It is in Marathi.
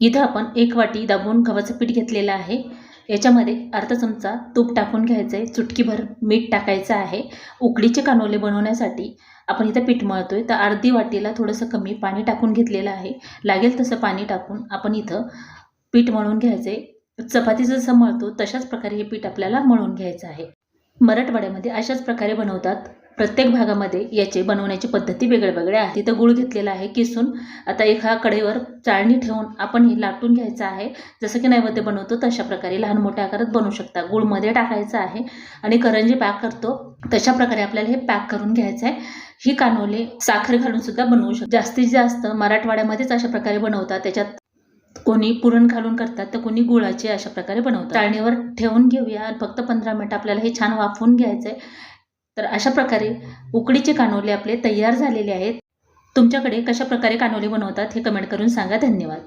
इथं आपण एक वाटी दाबून गव्हाचं पीठ घेतलेलं आहे. याच्यामध्ये अर्धा चमचा तूप टाकून घ्यायचं आहे चुटकीभर मीठ टाकायचं आहे. उकडीचे कानोले बनवण्यासाठी आपण इथं पीठ मळतो आहे तर अर्धी वाटीला थोडंसं कमी पाणी टाकून घेतलेलं आहे. लागेल तसं पाणी टाकून आपण इथं पीठ मळून घ्यायचं आहे चपाती जसं मळतो तशाच प्रकारे हे पीठ आपल्याला मळून घ्यायचं आहे. मराठवाड्यामध्ये अशाच प्रकारे बनवतात. प्रत्येक भागामध्ये याचे बनवण्याची पद्धती वेगळ्या वेगळ्या आहेत. तिथं गुळ घेतलेला आहे किसून. आता एका कडेवर चाळणी ठेवून आपण हे लाटून घ्यायचं आहे. जसं की नैवेद्य बनवतो तशा प्रकारे लहान मोठ्या आकारात बनवू शकता. गुळमध्ये टाकायचं आहे आणि करंजी पॅक करतो. तशा प्रकारे आपल्याला हे पॅक करून घ्यायचं आहे. ही कानोले साखर घालून सुद्धा बनवू शकतो. जास्तीत जास्त मराठवाड्यामध्येच अशा प्रकारे बनवतात. त्याच्यात कोणी पुरण घालून करतात तर कोणी गुळाचे अशा प्रकारे बनवतात. चाळणीवर ठेवून घेऊया. फक्त पंधरा मिनिट आपल्याला हे छान वाफवून घ्यायचं आहे तर अशा प्रकारे उकडीचे कानोले आपले तयार झालेले आहेत. तुमच्याकडे कशा प्रकारे कानोले बनवतात हे कमेंट करून सांगा. धन्यवाद.